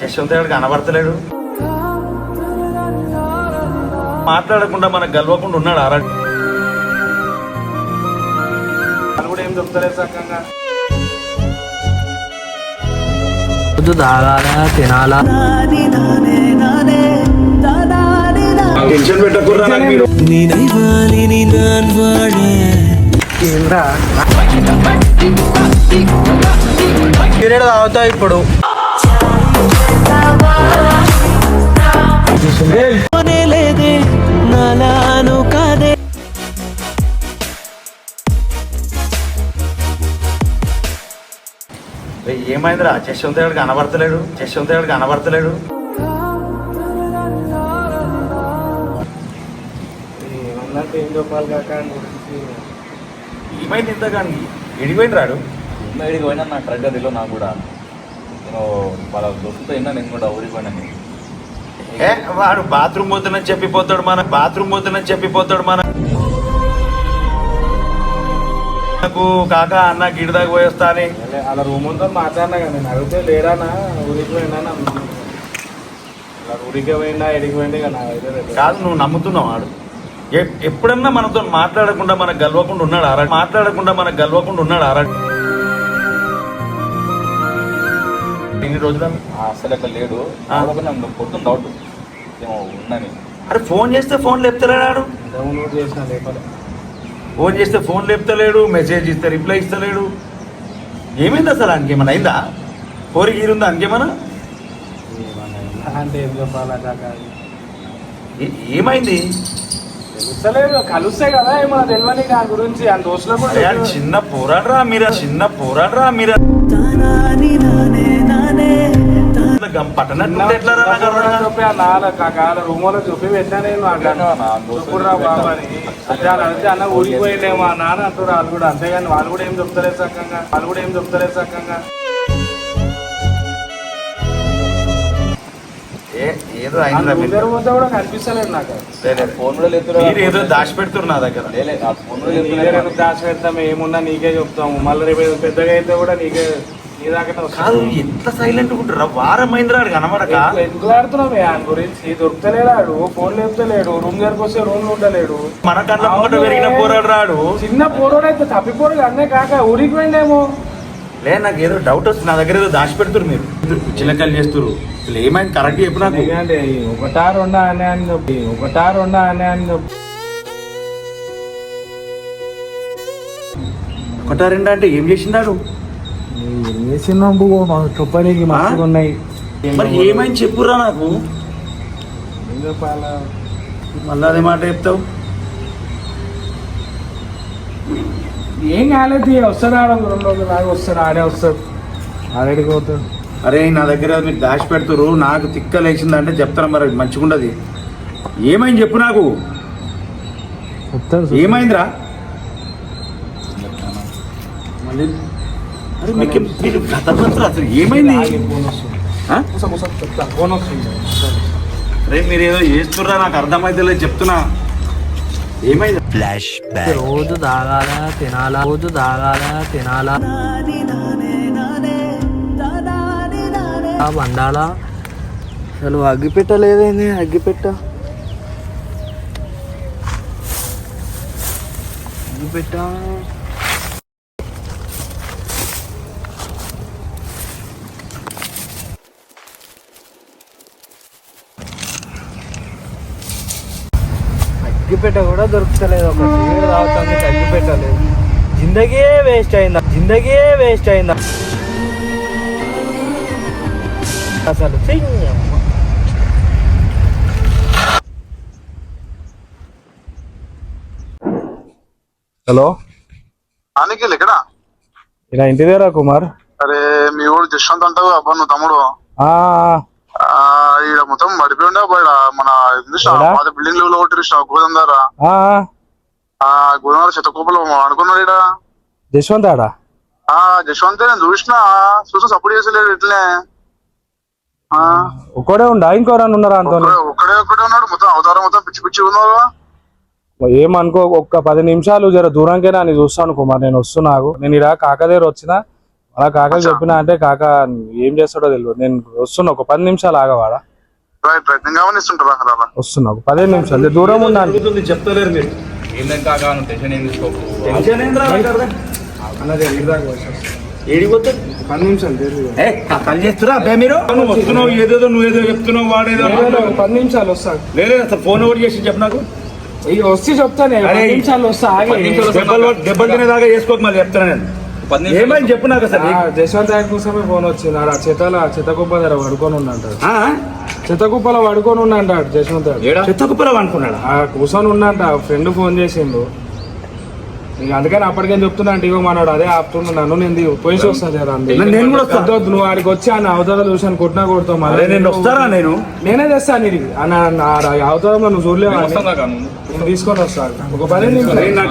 యశ్వంత్ గారు కనబడతలేడు మాట్లాడకుండా మనకు గెలవకుండా ఉన్నాడు ఆరా వాళ్ళు కూడా ఏం చెప్తలేదు సక్కంగా రోజు తాగాల తినాలా టెన్షన్ పెట్టకుర్రా నాకు మీరు ఏంద్రా పీరియడ్ తాగుతావు ఇప్పుడు ఏమైందిరా? యశ్వంత్ గారు కనబడతలేడు. కనబడతలేడు. ఏం చెప్పాలి కాక గురించి? ఏమైంది ఇంతకానికి ఎడిపోయింది రాడు బయటికి పోయినా నాకు కరెక్ట్గా తెలియదు నాకు కూడా. నేను వాళ్ళ దోస్తుతో విన్నా నేను కూడా ఊరికి పోయినా నేను. ఏ వాడు బాత్రూమ్ పోతున్నని చెప్పిపోతాడు మన బాత్రూమ్ పోతున్నని చెప్పిపోతాడు మన నాకు కాక అన్న గిడి దాకా పోయేస్తా అని. అలా రూమ్ ఉందో మాట్లాడినా కదా నేను అడిగితే లేడానా ఊరికి పోయినా అలా ఊరికి పోయిందా? ఎడికి పోయింది? కదా నువ్వు నమ్ముతున్నావు ఎ- ఎప్పుడన్నా మనతో మాట్లాడకుండా మనకు గెలవకుండా ఉన్నాడు ఆరా. మాట్లాడకుండా మనకు గెలవకుండా ఉన్నాడు ఆరా. ఎన్ని రోజులు? అసలు అక్కడ లేడు. నాకు పొద్దున్న డౌట్ ఏమో ఉందని. అరే ఫోన్ చేస్తే ఫోన్ లేపుతలేడు ఇంతకుముందు చేసిన లేపలే. ఫోన్ చేస్తే ఫోన్ లేపుతలేడు మెసేజ్ ఇస్తే రిప్లై ఇస్తలేడు. ఏమైంది అసలు? ఆయనకి ఏమైనా అయిందా? కోరి గీరుందా ఆయనకేమన్నా ఏమన్నా? అంటే ఏం ఏమైంది? తెలుస్తలేదు కలిస్తే కదా ఏమన్నా తెలియని దాని గురించి ఆ కూడా. చిన్న పోరాడరా మీరా చిన్న పోరాడరా మీరా? గం పట్టనట్టు ఎట్లా రా నాకు అర్థం కాదు. చెప్పి ఆ నాల కాకాల రూమ్లో చూపి పెట్టా నేను బాబు అని అన్న నాన్న అంటారు వాళ్ళు కూడా అంతేగాని వాళ్ళు కూడా ఏం చెప్తలేదు సక్కంగా వాళ్ళు కూడా ఏం చెప్తలేదు సక్కంగా ఏ ఏదో కూడా కనిపిస్తలేదు నాకు. ఫోన్ కూడా ఏదో దాచిపెడుతున్నారు నా దగ్గర దాచి పెడతాం ఏమున్నా నీకే చెప్తాము మళ్ళీ రేపు ఏదో పెద్దగా అయితే కూడా నీకే కాదు ఎంత సైలెంట్ ఉంటారా వారం అయిందిరా ఆడు కనబడక. ఎందుకు ఆడుతున్నావు ఆయన గురించి దొరుకుతలేడు ఫోన్ లేపుతలేడు రూమ్ దగ్గరకు వస్తే రూమ్లో ఉండలేడు. మన కళ్ళ ముంగట పెరిగిన పోరాడు రాడు. చిన్న పోరోడు అయితే తప్పిపోరు అన్నే కాక ఊరికి పోయిండేమో. లే నాకు ఏదో డౌట్ వస్తుంది. నా దగ్గర ఏదో దాచిపెడుతురు మీరు. చిలకలు చేస్తురు అసలు ఏమైంది? కరెక్ట్ చెప్పు నాకు. ఒకటా రెండా అనే అని చెప్పి ఒకటా రెండా అనే అని చెప్పి. ఒకటా రెండా అంటే ఏం చేసిందాడు ఏం చేసినాం చెప్పనీకి మస్తుగా ఉన్నాయి మరి ఏమైంది చెప్పురా నాకు? మళ్ళీ అదే మాట చెప్తావు. ఏం కాలేదు వస్తాడు ఆడ రెండు రోజులు ఆగి వస్తాడు ఆడే వస్తాడు. ఆడేడికి పోతాడు. అరే నా దగ్గర మీరు దాచి పెడుతురు. నాకు తిక్క లేచిందంటే చెప్తారా మరి? మంచిగుండదు. ఏమైంది చెప్పు నాకు. ఏమైందిరా? మళ్ళీ మీకు మీరు గతంలో అసలు ఏమైంది? అరే మీరు ఏదో చేస్తుర్రా నాకు అర్థమైతే లేదు చెప్తున్నా. ఏమైంది? రోజు తాగాల తినాలా? రోజు తాగాల తినాలా? వండాలా? అసలు అగ్గిపెట్ట లేదేంది అగ్గిపెట్ట. అగ్గిపెట్ట. అగ్గిపెట్ట కూడా దొరుకుతలేదు. ఒక సీడ్ తాగుతుంది అగ్గిపెట్ట లేదు. జిందగీ వేస్ట్ అయిందా? జిందగీ వేస్ట్ అయిందా? అసలు! హలో? అనికిల్ ఇక్కడ ఇలా ఇంటి దగ్గర కుమార్. అరే మీ ఊడు జశ్వంత్ అంటావు అబ్బా నువ్వు తమ్ముడు. ఈడ మొత్తం పడిపోయి ఉండే అబ్బా ఈడ మన? పాత బిల్డింగ్లో ఒకటి చూసిన గోదాం దగ్గర ఆ, ఆ. గోదావరి చెత్త కుప్పలు అనుకున్నాడు ఈడ. జశ్వంత్ ఆడా? ఆ జశ్వంత్ నేను చూసిన చూసి సపోర్ట్ చేసలేడు ఇట్లనే. ఆ, ఒక్కడే ఉండా? ఇంకోరని ఉన్నారా అంతో ఒక్కడే ఒక్కడే ఉన్నాడు. మొత్తం అవతారం మొత్తం పిచ్చి పిచ్చి ఉన్నారు ఏమనుకో ఒక్క పది నిమిషాలు జర దూరంకైనా నేను చూస్తాను కుమార్ నేను వస్తున్నాను నేను ఇలా కాకదేరు వచ్చిన అలా కాక చెప్పినా అంటే కాక ఏం చేస్తాడో తెలియదు నేను వస్తున్నా ఒక పది నిమిషాలు ఆగవాడా రైట్ రైట్. నేను గమనిస్తుంటారా రా వస్తున్నా ఒక పదిహేను నిమిషాలు. దూరం జరుగుతుంది చెప్తలేరు మీరు? కాక? నువ్వు టెన్షన్ ఏం తీసుకోకు. టెన్షన్? పది నిమిషాలు చేస్తురా? అబ్బాయి మీరు. నువ్వు వస్తున్నావు ఏదేదో నువ్వేదో చెప్తున్నావు వాడేదో. పది నిమిషాలు వస్తా. లేదు ఫోన్ ఓవర్ చేసి చెప్పు నాకు. ఇక వస్తే చెప్తానే. నిమిషాలు వస్తా దెబ్బలు తినేదాకా చేసుకోక మళ్ళీ చెప్తాను నేను. ఏమని చెప్పు నాకు అసలు? ఆ, జశ్వంత్ ఆయన కోసమే ఫోన్ వచ్చింది. ఆడ చెత్తల చెత్త కుప్ప దగ్గర పడుకొని ఉన్నాడు ఆ? చెత్త కుప్పలో పడుకొని ఉన్నాడు జశ్వంత్ గారు ఏడా? చెత్త కుప్పలో అనుకున్నాడా ఆ కూర్చొని ఉన్నంట ఫ్రెండ్ ఫోన్ చేసిండు. ఇక అందుకని అప్పటికేం చెప్తున్నా అంటే ఇగో మనోడు అదే ఆపుతుండు. నన్ను నేను పోయి వస్తాను అంది. నేను- కూడా. వద్దు, నువ్వు ఆడికి వచ్చి ఆయన అవతల చూసాను కొట్టినా కొడతావు మళ్ళీ నేను వస్తారా నేను? నేనే తెస్తాను ఇది అన్న అవతలంలో నువ్వు చూడలేవా నేను తీసుకొని వస్తాను ఒక పది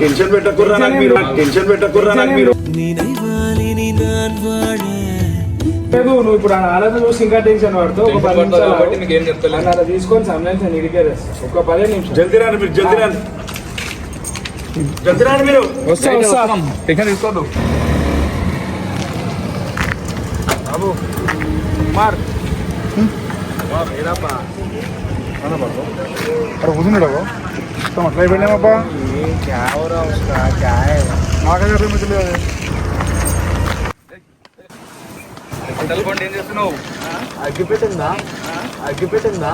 టెన్షన్ పెట్టకుర్రా నాకు మీరు. టెన్షన్ పెట్టకుర్రా నాకు మీరు. நினைவாலினி நான் வாழ నువ్వు ఇప్పుడు ఆ ఆలోచన చూసి ఇంకా టెన్షన్ పడతావు. అలా తీసుకొని సంబంధించి నేను ఇడికే ఒక పదే నిమిషం జల్దీ రాను మీరు జల్దీ రాను. జల్దీ రాను మీరు. వస్తా వస్తా. టెన్షన్ తీసుకోదు బాబు కుమార్. అక్కడ కూర్చున్నాడు మొత్తం అట్లా అయిపోయినామబ్బా నాకైతే మిత్రులు బండి ఏం చేస్తున్నావు? అగ్గి పెట్టిందా అగ్గి పెట్టిందా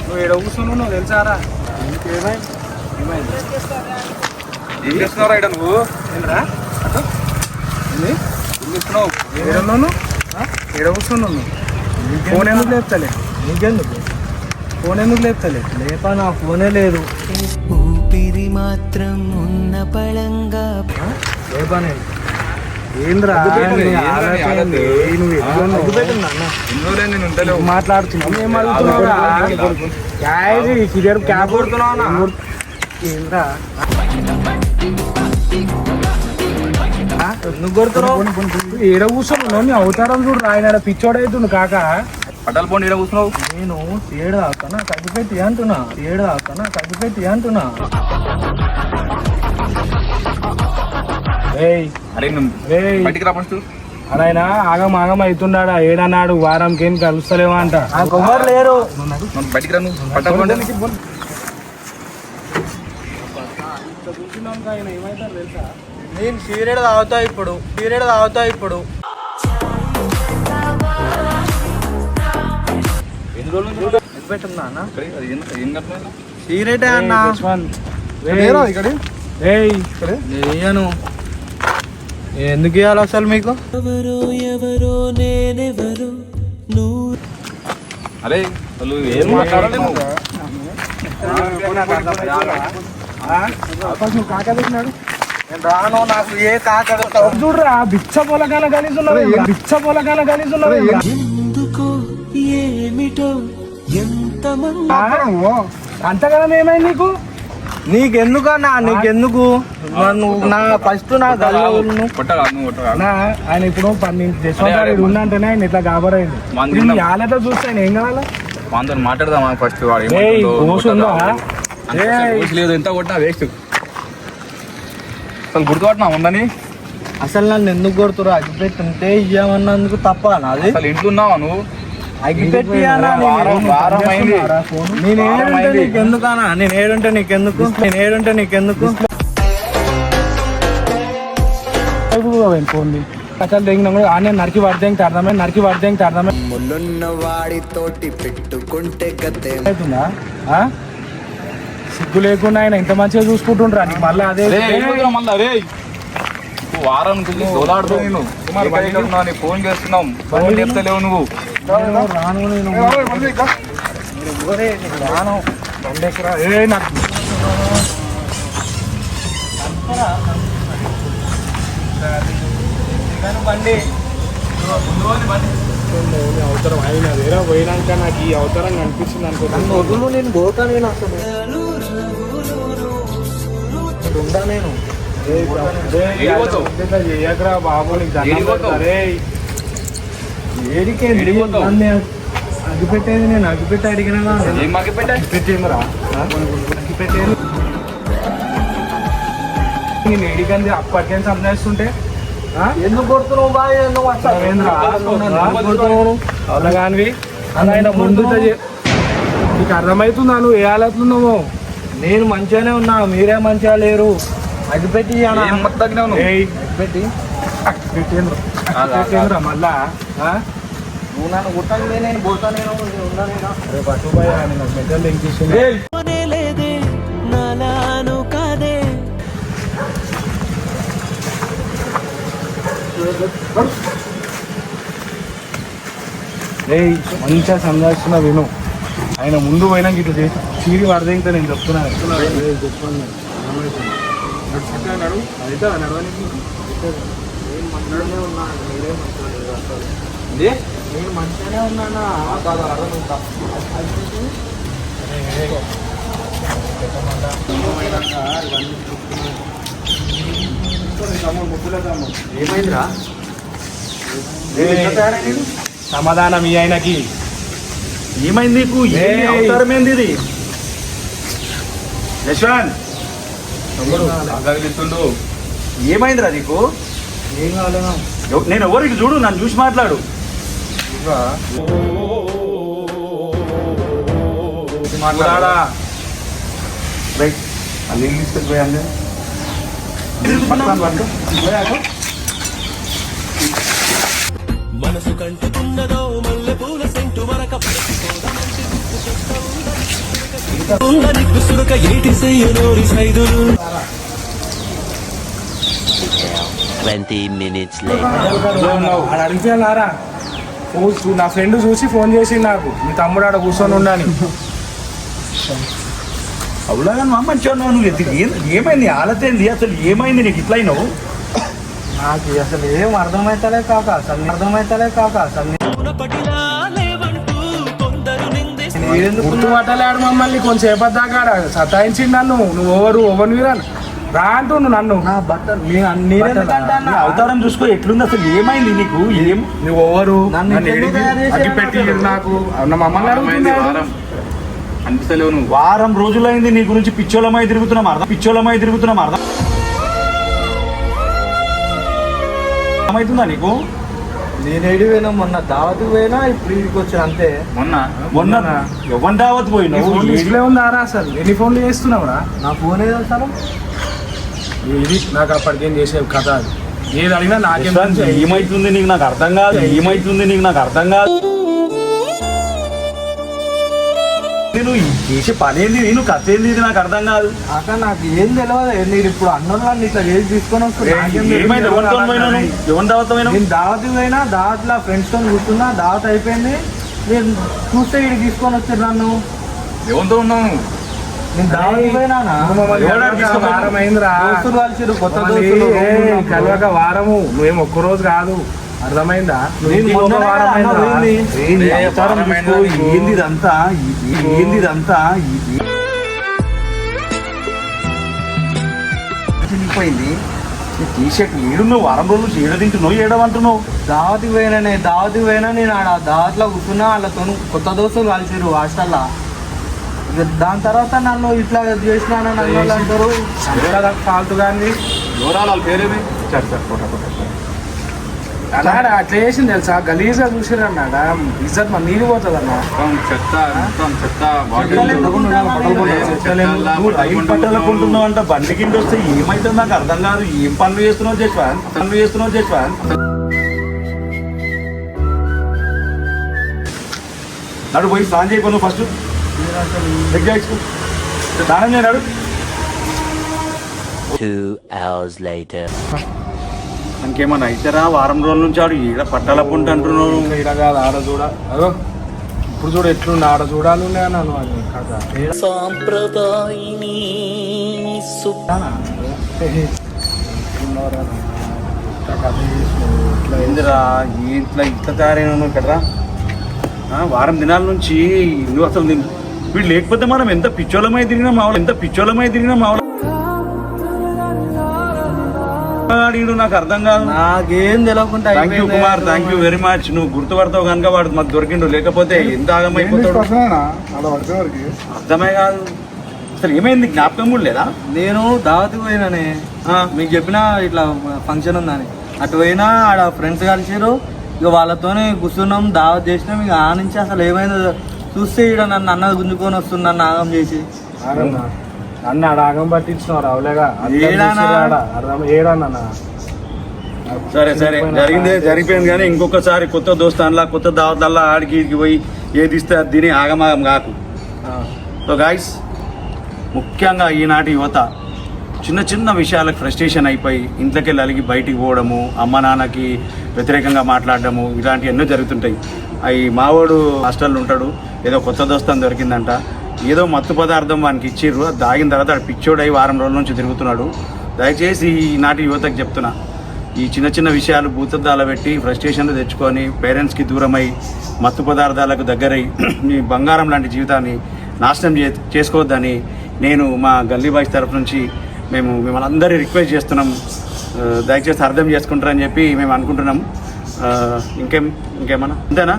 నువ్వు ఏడ కూర్చున్నావు తెలుసారా ఏమైంది ఏమైంది? ఏం చేస్తున్నావు రైడ్ నువ్వు? ఏంద్రా ఏంది? ఏం చేస్తున్నావు? ఏడున్నాను ఏడ కూర్చున్నాను ఫోన్ ఎందుకు లేపుతలే? నీకెందుకు? ఫోన్ ఎందుకు లేపుతలే? లేపా నా ఫోనే లేదు. ఊపిరి మాత్రం ఉన్న పళంగా ఏంద్రా? మాట్లాడుతున్నావు ఏం కొడుతున్నావు ఏంద్రా? కొడుతున్నావు? ఏడ కూర్చొని నీ అవతారం చూడు ఆయన పిచ్చోడైతుండు కాక. హోటల్ బండి ఏడ కూర్చున్నావు? నేను తేడు దాకనా కగ్గిపెట్టి అంటున్నా. తేడు దాకనా కగ్గిపెట్టి అంటున్నా. అరే బయటికి రా ఫస్ట్. ఆయన ఆగం ఆగం అవుతున్నాడా? ఏడన్నాడు? వారంకి ఏం కలుస్తలేవా అంట. ఎవరు లేరు. బయటికి నేను సీరియడ్ తాగుతా ఇప్పుడు. సీరియడ్ తాగుతా ఇప్పుడు. పెట్టిందా అన్న. ఇక్కడ ఎందుకు ఇవ్వాలి అసలు మీకు? ఎవరో ఎవరో నేనెవరో నువ్వు అరే వాళ్ళు ఏం మాట్లాడాలి నువ్వు? కాకలేసినాడు నేను రాను నాకు ఏ కాకలు చూడరా బిచ్చ పొలకాల కలిసి ఉన్నారు బిచ్చ పొలకాల కలిసి ఉన్నారు ఎందుకో ఏమిటో ఎంతమంది అంతగానం ఏమైంది నీకు? నీకెందుకన్నా నీకెందుకు? నా ఫస్ట్ నా గల్లు నా ఆయన ఇప్పుడు పన్నెండు ఉందంటేనే ఆయన ఇట్లా గాబరైంది నీ ఆలతో చూస్తే ఆయన ఏం కావాలా? వాళ్ళతో మాట్లాడదామా ఫస్ట్ వాడు లేదు. ఎంత కొట్టినా వేస్ట్ అసలు గుర్తుపట్టినా ఉందని అసలు నన్ను ఎందుకు కొడుతురు అగ్గిపెట్టి ఉంటే ఇయ్యమన్నందుకు తప్ప నాది. అసలు ఇంట్లో ఉన్నావా నువ్వు? వారం అయింది. నేను ఏడుంటే నేను ఏడుంటే నీకెందుకు? నేను ఏడుంటే నీకెందుకు? పోండి అసలు తెగిన కూడా ఆనే నరికి పడితే ఇంకా అర్థమే? నరికి పడితే అర్థమే? ముళ్ళున్న వాడితోటి పెట్టుకుంటే గతే. అవుతుందా? సిగ్గు లేకుండా ఆయన ఇంత మంచిగా చూసుకుంటుండ్రా. నీకు మళ్ళీ అదే మళ్ళా? నువ్వు వారం నుంచి సోలాడుతూ నేను ఎక్కడ ఉన్నావు నీ ఫోన్ చేస్తున్నాం. ఫోన్ చెప్తలేవు నువ్వు. రాను నేను రాను బండెక్కరా. ఏ నాకు ఈ అవసరం అయినా వేరే పోయినాక నాకు ఈ అవసరం కనిపిస్తుంది అనుకో వదులు నేను పోతా నేను అసలు ఉందా నేను? చేయకరా బాబు నీకు. ఏడికే ఏడిపోతావు? నన్ను అగ్గిపెట్టేది నేను అగ్గిపెట్టి అడిగినా అగ్గిపెట్టేది. నేను ఏడికంది అప్పటికేం సంపాదిస్తుంటే ఎందుకు కొడుతున్నావు బాయ్? నువ్వు అట్లా అవలగానివి అలా ఆయన ముందు నీకు అర్థమవుతుందా నువ్వు ఏ ఆలతున్నావు నేను మంచిగానే ఉన్నా మీరే మంచిగా లేరు. అది పెట్టి అన్న. మళ్ళా? నువ్వు నన్ను నేను నేను ఉన్నా నేను. నాలాను కాదే. ఏయ్ మంచిగా సందాల్సిన విను. ఆయన ముందు పోయినాక ఇట్లా చేసి చీరి పడితే ఇంకా నేను చెప్తున్నాను నడు. అయితే నేను మంచిగానే ఉన్నా మీరే మంచిగా లేరు అసలు ఇదే? నేను మంచిగానే ఉన్నానా? కాదు అర్థం ఉంటా ఏమైందిరా? సమాధానం ఈ ఆయనకి. ఏమైంది నీకు? ఏమి ఏయ్. అవతారం ఏంది ఇది? యశ్వంత్! తగిలిస్తుండు ఏమైందిరా నీకు? ఏం కావాలేనా ఎవ- నేను ఎవరికి చూడు నన్ను చూసి మాట్లాడు. రైట్. మనసు కంటుకున్నదో మల్లె పూల సెంటు మరక నిక్కు సురక ఏటి సెయ్య నోరి సైదులు 20 minutes later. ఆడ అడిగితే లారా ఫోన్ చూ- నా ఫ్రెండ్ చూసి ఫోన్ చేసి నాకు. మీ తమ్ముడు ఆడ కూర్చొని ఉండని అవులాగా మా మంచిగా ఉన్నావు నువ్వు? ఏమైంది? ఆలతేంది? అసలు ఏమైంది నీకు ఇట్లా అయినావు? నాకు అసలు ఏం అర్థమైతలే కాక అసలు అర్థమైతలే కాక అసలు గుర్తుపట్టలేడు మమ్మల్ని. కొంచెంసేపటి దాకా ఆడ సతాయించిండు నన్ను. నువ్వు ఎవరు? ఎవరు వీరా రా అంటుండు నన్ను. నా బట్టలు నేను అవతారం చూసుకో ఎట్లుంది అసలు? ఏమైంది నీకు? ఏం? నువ్వు ఎవరు? పెట్టి? నాకు. మమ్మల్ని అడుగుతున్నాడు అనిపిస్తలేవు నువ్వు. వారం రోజులైంది నీ గురించి పిచ్చోళమై తిరుగుతున్నాం అర్థం? పిచ్చోళమై తిరుగుతున్నాం అర్థం? అర్థమవుతుందా నీకు? నేను ఏడి పోయినా మొన్న దావతి పోయినా ఇప్పుడు ఇక్కడికి వచ్చాను అంతే. మొన్న? మొన్న ఎవరి దావత్ నీ పోయినావు ఫోన్ ఉందారా అసలు? ఎన్ని ఫోన్లు చేస్తున్నావురా? నా ఫోన్ ఏదో అసలు ఇది నాకు అప్పటికేం చేసే కథ అది. ఏది అడిగినా నాకేం ఏమైతుంది నీకు నాకు అర్థం కాదు ఏమైతుంది నీకు నాకు అర్థం కాదు. నేను చేసే పని ఏంది? నేను కథ ఏంది? ఇది నాకు అర్థం కాదు. అక్క నాకు ఏం తెలియదు నేను ఇప్పుడు అన్నోళ్ళని ఇట్లా చేసి తీసుకొని ఎవరి దావత్ నేను దావతి పోయినా దావత్లో ఫ్రెండ్స్తో కూర్చున్నా దావత్ అయిపోయింది. నేను చూస్తే ఇక్కడ తీసుకొని వచ్చారు నన్ను. ఎవరితో ఉన్నావు కలవక వారము. నువ్వేం ఒక్క రోజు కాదు అర్థమైందా. పోయింది. ఏంది? ఇదంతా ఏంది ఇదంతా ఈ- చినిగిపోయింది నీ టీ షర్ట్ ఏడు నువ్వు వారం రోజులు ఏడ తింటున్నావు? ఏడవంటున్నావు? దావతికి పోయినా నేను దావతికి పోయినా నేను ఆడ దావత్లో కూర్చున్నా వాళ్ళతో కొత్త దోస్తులు కలిసిరు హాస్టల్లో. దాని తర్వాత నన్ను ఇట్లా చేసినానని అన్న వాళ్ళు అంటారు. కదా ఫాల్తు కానీ వాళ్ళ పేరేమి? అలా అట్లా చేసింది తెలుసా? గలీజ్గా చూసిరు అన్నాడ ఇజ్జత్ మన నీళ్ళు పోతుంది అన్న చెత్త చెత్త అంట బండి కింద వస్తే ఏమైతుందో నాకు అర్థం కాదు. ఏం పనులు చేస్తున్నావు జస్వాన్ పనులు చేస్తున్నావు జస్వాన్ నడు పోయి స్నానం చేయకు నువ్వు ఫస్ట్. స్నానం చేయనాడు ఇంకేమన్నా అయితేరా వారం రోజుల నుంచి ఆడు ఈడ పట్టాల పుంట అంటున్నావు ఈడ కాదు ఆడ చూడ అదో ఇప్పుడు చూడు ఎట్లుండే ఆడ చూడాలి అన్నాను అది కథ సాంప్రదాయిని ఏందిరా ఇట్లా ఇట్లా తయారైన నువ్వు ఇక్కడరా ఆ, వారం దినాల నుంచి నువ్వు అసలు నేను వీడు లేకపోతే మనం ఎంత పిచ్చోళమై తిరిగినా మావలం ఎంత పిచ్చోళమై తిరిగినా మావలం వీడు నాకు అర్థం కాదు. నాకేం తెలియకుండా thank you. Kumar. Thank you very much నువ్వు గుర్తుపడతావు కనుక వాడు మాకు దొరికిండు. లేకపోతే ఎంత ఆగమైపోతాడు అర్థమే కాదు. అసలు ఏమైంది? జ్ఞాపకం కూడా లేదా? నేను దావత్కి పోయినానే. ఆ, మీకు చెప్పిన ఇట్లా ఫంక్షన్ ఉందని. అటు పోయినా ఆడ ఫ్రెండ్స్ కలిసిరు ఇక వాళ్ళతోనే కూర్చున్నాం దావత్ చేసినాం. ఇక ఆ నుంచి అసలు ఏమైందో చూస్తే ఇక్కడ నన్ను అన్న గుంజుకొని వస్తున్నాను నాగం చేసి. ఆడన్నా అన్న ఆడ ఆగం ఏడానా? అర్థం ఏడన్నా సరే సరే. జరిగిందే జరిగిపోయింది కానీ ఇంకొకసారి కొత్త దోస్తాన్లా కొత్త దావతల్లా ఆడికి పోయి ఏది ఇస్తే అది తిని ఆగమాగం కాకు. సో గాయస్ ముఖ్యంగా ఈనాటి యువత చిన్న చిన్న విషయాలకు ఫ్రస్ట్రేషన్ అయిపోయి ఇంట్లోకి వెళ్ళి అలిగి బయటికి పోవడము అమ్మ నాన్నకి వ్యతిరేకంగా మాట్లాడడము ఇలాంటివి ఎన్నో జరుగుతుంటాయి. అవి మావాడు హాస్టల్లో ఉంటాడు. ఏదో కొత్త దోస్తం దొరికిందంట. ఏదో మత్తు పదార్థం వానికి ఇచ్చిర్రు. దాగిన తాగిన తర్వాత ఆడు పిచ్చోడై వారం రోజుల నుంచి తిరుగుతున్నాడు. దయచేసి ఈనాటి యువతకు చెప్తున్నా. ఈ చిన్న చిన్న విషయాలు భూతద్దాల పెట్టి ఫ్రస్ట్రేషన్లు తెచ్చుకొని పేరెంట్స్కి దూరమై మత్తు పదార్థాలకు దగ్గరై మీ బంగారం లాంటి జీవితాన్ని నాశనం చే చేసుకోవద్దని నేను మా గల్లీ బాయ్స్ తరఫు నుంచి మేము మిమ్మల్ని అందరి రిక్వెస్ట్ చేస్తున్నాం. దయచేసి అర్థం చేసుకుంటారని చెప్పి మేము అనుకుంటున్నాం. ఇంకేం ఇంకేమన్నా? అంతేనా?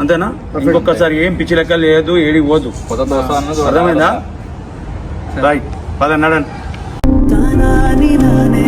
అంతేనా? ఇంకొకసారి ఏం పిచ్చి లెక్క లేదు ఏడికి పోదు అర్థమైందా? రైట్ పదన్నాడండి నానే నానే